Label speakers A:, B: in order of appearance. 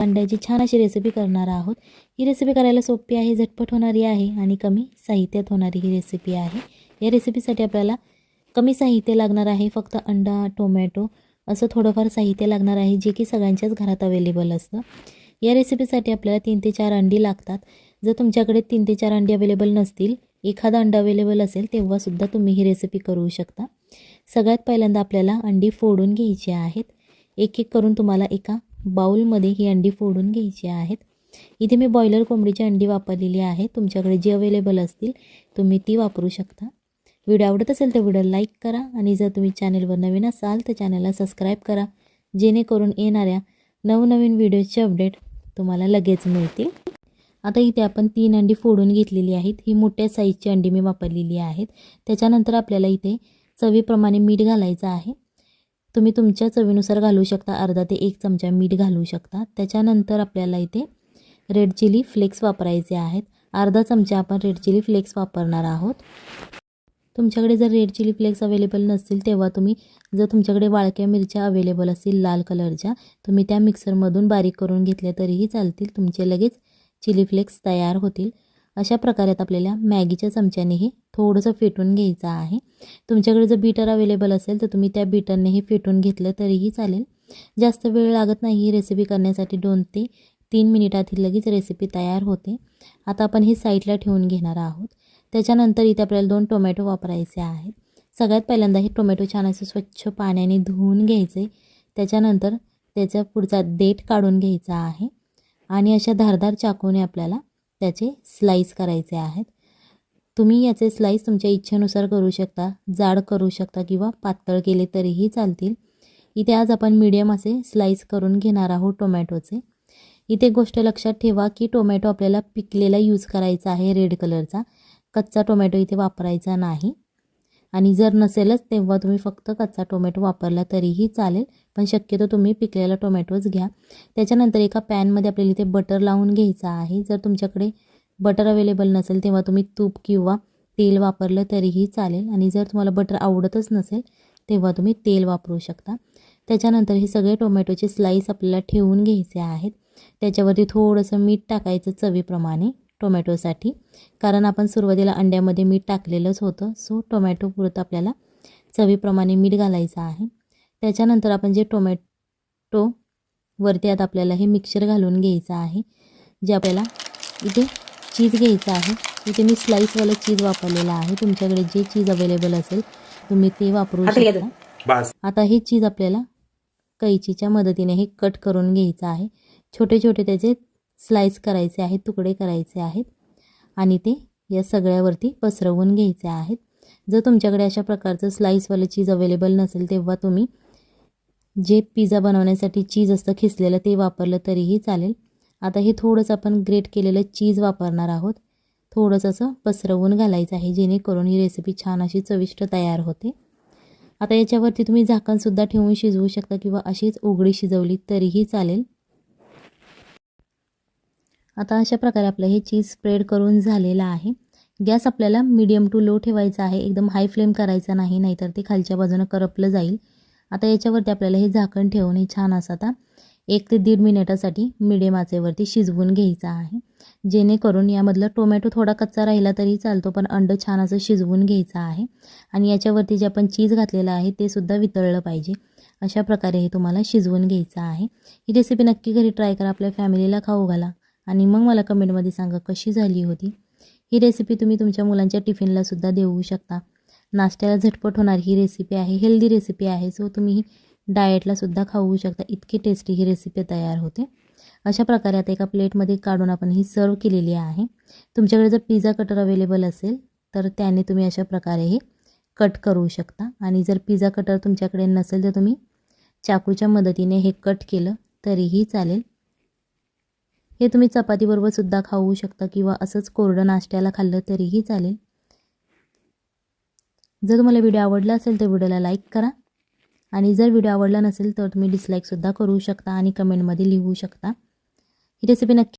A: अंड्याची छान अशी रेसिपी करणार आहोत. ही रेसिपी करायला सोपी आहे झटपट होणारी आहे आणि कमी साहित्यात होणारी ही रेसिपी आहे. या रेसिपीसाठी आपल्याला कमी साहित्य लागणार आहे फक्त अंडा टोमॅटो असं थोडंफार साहित्य लागणार आहे जे की सगळ्यांच्याच घरात अवेलेबल असतं. या रेसिपीसाठी आपल्याला तीन ते चार अंडी लागतात. जर तुमच्याकडे तीन ते चार अंडी अवेलेबल नसतील एखादा अंडा अवेलेबल असेल तेव्हासुद्धा तुम्ही ही रेसिपी करू शकता. सगळ्यात पहिल्यांदा आपल्याला अंडी फोडून घ्यायची आहेत. एक एक करून तुम्हाला एका बाऊलमध्ये ही अंडी फोडून घ्यायची आहेत. इथे मी बॉयलर कोंबडीची अंडी वापरलेली आहे. तुमच्याकडे जी अवेलेबल असतील तुम्ही ती वापरू शकता. व्हिडिओ आवडत असेल तर व्हिडिओ लाईक करा आणि जर तुम्ही चॅनलवर नवीन असाल तर चॅनलला सबस्क्राईब करा. जेणेकरून येणाऱ्या नवनवीन व्हिडिओचे अपडेट तुम्हाला लगेच मिळतील. आता इथे आपण तीन अंडी फोडून घेतलेली आहेत. ही मोठ्या साईजची अंडी मी वापरलेली आहेत. त्याच्यानंतर आपल्याला इथे चवीप्रमाणे मीठ घालायचं आहे. तुम्ही तुमच्या चवीनुसार घालू शकता. अर्धा ते एक चमचा मीठ घालू शकता. त्याच्यानंतर आपल्याला इथे रेड चिली फ्लेक्स वापरायचे आहेत. अर्धा चमचा आपण रेड चिली फ्लेक्स वापरणार आहोत. तुमच्याकडे जर रेड चिली फ्लेक्स अवेलेबल नसतील तेव्हा तुम्ही जर तुमच्याकडे वाळक्या मिरच्या अवेलेबल असतील लाल कलरच्या तुम्ही त्या मिक्सरमधून बारीक करून घेतल्या तरीही चालतील. तुमचे लगेच चिली फ्लेक्स तयार होतील. अशा प्रकारे आपल्याला मॅगीच्या चमच्याने हे थोडंसं फेटून घ्यायचं आहे. तुमच्याकडे जर बीटर अवेलेबल असेल तर तुम्ही त्या बीटरनेही फेटून घेतलं तरीही चालेल. जास्त वेळ लागत नाही ही रेसिपी करण्यासाठी दोन ते तीन मिनिटात ही लगेच रेसिपी तयार होते. आता आपण ही साईडला ठेवून घेणार आहोत. त्याच्यानंतर इथे आपल्याला दोन टोमॅटो वापरायचे आहेत. सगळ्यात पहिल्यांदा हे टोमॅटो छान असं स्वच्छ पाण्याने धुवून घ्यायचे. त्याच्यानंतर त्याचा पुढचा देठ काढून घ्यायचा आहे. आणि अशा धारदार चाकूने आपल्याला त्याचे स्लाईस करायचे आहेत. तुम्ही याचे स्लाईस तुमच्या इच्छेनुसार करू शकता जाड करू शकता किंवा पातळ केले तरीही चालतील. इथे आज आपण मीडियम असे स्लाईस करून घेणार आहोत टोमॅटोचे. इथे गोष्ट लक्षात ठेवा की टोमॅटो आपल्याला पिकलेला यूज करायचा आहे रेड कलरचा कच्चा टोमॅटो इथे वापरायचा नाही. आणि जर नसेलच तेव्हा तुम्ही फक्त कच्चा टोमॅटो वापरला तरीही चालेल पण शक्यतो तुम्ही पिकलेला टोमॅटोच घ्या. त्याच्यानंतर एका पॅनमध्ये आपल्याला इथे बटर लावून घ्यायचं आहे. जर तुमच्याकडे बटर अवेलेबल नसेल तेव्हा तुम्ही तूप किंवा तेल वापरलं तरीही चालेल. आणि जर तुम्हाला बटर आवडतच नसेल तेव्हा तुम्ही तेल वापरू शकता. त्याच्यानंतर हे सगळे टोमॅटोचे स्लाईस आपल्याला ठेवून घ्यायचे आहेत. त्याच्यावरती थोडंसं मीठ टाकायचं चवीप्रमाणे. टोमॅटोसाठी. कारण आपण सुरुवातीला अंड्यामध्ये मीठ टाकलेलंच होतं. सो टोमॅटो पुरतं आपल्याला चवीप्रमाणे मीठ घालायचं आहे. त्याच्यानंतर आपण जे टोमॅटो वरती आता आपल्याला हे मिक्सर घालून घ्यायचं आहे जे आपल्याला इथे चीज घ्यायचं आहे. इथे मी स्लाईसवालं चीज वापरलेलं आहे. तुमच्याकडे जे चीज अवेलेबल असेल तुम्ही ते वापरू शकता. आता हे चीज आपल्याला कैचीच्या मदतीने हे कट करून घ्यायचं आहे. छोटे छोटे त्याचे स्लाईस करायचे आहेत तुकडे करायचे आहेत आणि ते या सगळ्यावरती पसरवून घ्यायचे आहेत. जर तुमच्याकडे अशा प्रकारचं स्लाईसवालं चीज अवेलेबल नसेल तेव्हा तुम्ही जे पिझ्झा बनवण्यासाठी चीज असतं खिसलेलं ते वापरलं तरीही चालेल. आता हे थोडंसं आपण ग्रेट केलेलं चीज वापरणार आहोत. थोडंसं असं पसरवून घालायचं आहे जेणेकरून ही रेसिपी छान अशी चविष्ट तयार होते. आता याच्यावरती तुम्ही झाकणसुद्धा ठेवून शिजवू शकता किंवा अशीच उघडी शिजवली तरीही चालेल. आता अशा प्रकारे आपलं हे चीज स्प्रेड करून झालेलं आहे. गॅस आपल्याला मीडियम टू लो ठेवायचा आहे. एकदम हाय फ्लेम करायचा नाही नाहीतर ते खालच्या बाजूनं करपलं जाईल. आता याच्यावरती आपल्याला हे झाकण ठेवून हे छान असं आता एक ते दीड मिनिटासाठी मिडियम आचेवरती शिजवून घ्यायचं आहे. जेणेकरून यामधलं टोमॅटो थोडा कच्चा राहिला तरी चालतो पण अंड छान असं शिजवून घ्यायचं आहे. आणि याच्यावरती जे आपण चीज घातलेलं आहे ते सुद्धा वितळलं पाहिजे. अशा प्रकारे हे तुम्हाला शिजवून घ्यायचं आहे. ही रेसिपी नक्की घरी ट्राय करा. आपल्या फॅमिलीला खाऊ घाला. आणि मग मला कमेंटमध्ये सांगा कशी झाली होती. ही रेसिपी तुम्ही तुमच्या मुलांच्या टिफिनलासुद्धा देऊ शकता. नाश्त्याला झटपट होणार ही रेसिपी आहे हेल्दी रेसिपी आहे. सो तुम्ही ही डाएटलासुद्धा खाऊ शकता. इतकी टेस्टी ही रेसिपी तयार होते. अशा प्रकारे आता एका प्लेटमध्ये काढून आपण ही सर्व केलेली आहे. तुमच्याकडे जर पिझ्झा कटर अवेलेबल असेल तर त्याने तुम्ही अशा प्रकारे हे कट करू शकता. आणि जर पिझ्झा कटर तुमच्याकडे नसेल तर तुम्ही चाकूच्या मदतीने हे कट केलं तरीही चालेल. हे तुम्ही चपातीबरोबर सुद्धा खाऊ शकता किंवा असंच कोरडं नाश्त्याला खाल्लं तरीही चालेल. जर तुम्हाला व्हिडिओ आवडला असेल तर व्हिडिओला लाईक करा. आणि जर व्हिडिओ आवडला नसेल तर तुम्ही डिसलाईकसुद्धा करू शकता आणि कमेंटमध्ये लिहू शकता. ही रेसिपी नक्की